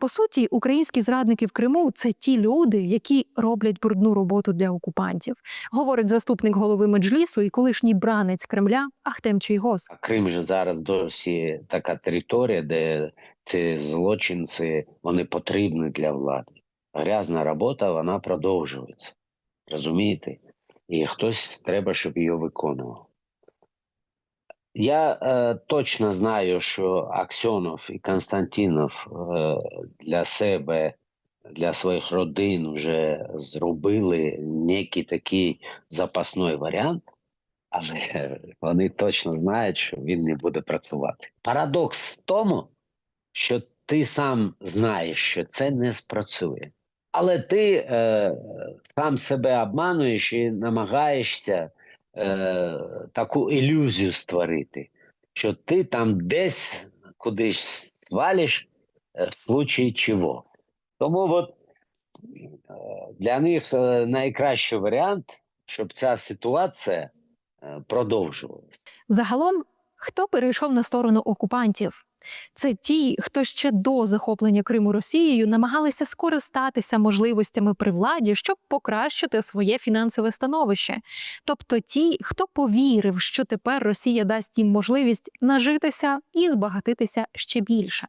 По суті, українські зрадники в Криму це ті люди, які роблять брудну роботу для окупантів, говорить заступник голови меджлісу і колишній бранець Кремля Ахтем Чийгос. Крим же зараз досі така територія, де ці злочинці вони потрібні для влади. Грязна робота вона продовжується. Розумієте? І хтось треба, щоб її виконував. Я е, точно знаю, що Аксьонов і Константинов е, для себе, для своїх родин вже зробили некий такий запасний варіант, але вони точно знають, що він не буде працювати. Парадокс в тому, що ти сам знаєш, що це не спрацює. Але ти е, сам себе обмануєш і намагаєшся е, таку ілюзію створити, що ти там десь кудись свалиш е, в случаї чого. Тому от, е, для них найкращий варіант, щоб ця ситуація продовжувалася. Загалом, хто перейшов на сторону окупантів? Це ті, хто ще до захоплення Криму Росією намагалися скористатися можливостями при владі, щоб покращити своє фінансове становище. Тобто ті, хто повірив, що тепер Росія дасть їм можливість нажитися і збагатитися ще більше.